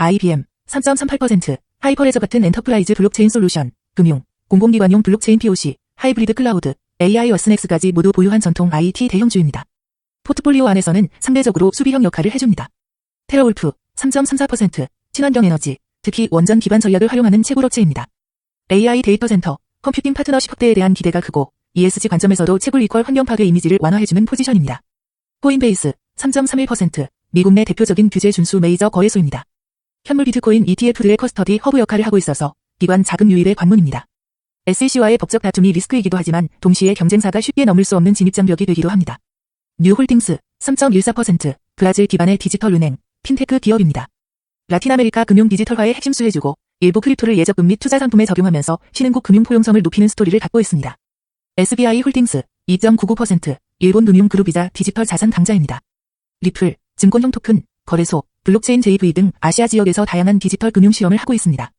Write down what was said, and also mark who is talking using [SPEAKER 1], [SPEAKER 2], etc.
[SPEAKER 1] IBM 3.38%, 하이퍼레저 같은 엔터프라이즈 블록체인 솔루션, 금융, 공공기관용 블록체인 POC, 하이브리드 클라우드, AI 어스넥스까지 모두 보유한 전통 IT 대형주입니다. 포트폴리오 안에서는 상대적으로 수비형 역할을 해줍니다. 테러울프 3.34%, 친환경 에너지, 특히 원전 기반 전략을 활용하는 채굴업체입니다. AI 데이터 센터, 컴퓨팅 파트너십 확대에 대한 기대가 크고 ESG 관점에서도 채굴 이퀄 환경 파괴 이미지를 완화해주는 포지션입니다. 코인베이스 3.31%, 미국 내 대표적인 규제 준수 메이저 거래소입니다. 현물 비트코인 ETF들의 커스터디 허브 역할을 하고 있어서 기관 자금 유입의 관문입니다. SEC와의 법적 다툼이 리스크이기도 하지만 동시에 경쟁사가 쉽게 넘을 수 없는 진입장벽이 되기도 합니다. 뉴홀딩스 3.14% 브라질 기반의 디지털 은행, 핀테크 기업입니다. 라틴 아메리카 금융 디지털화의 핵심 수혜주고 일부 크립토를 예적금 및 투자 상품에 적용하면서 신흥국 금융 포용성을 높이는 스토리를 갖고 있습니다. SBI 홀딩스 2.99% 일본 금융 그룹이자 디지털 자산 강자입니다. 리플, 증권형 토큰, 거래소, 블록체인 JV 등 아시아 지역에서 다양한 디지털 금융 시험을 하고 있습니다.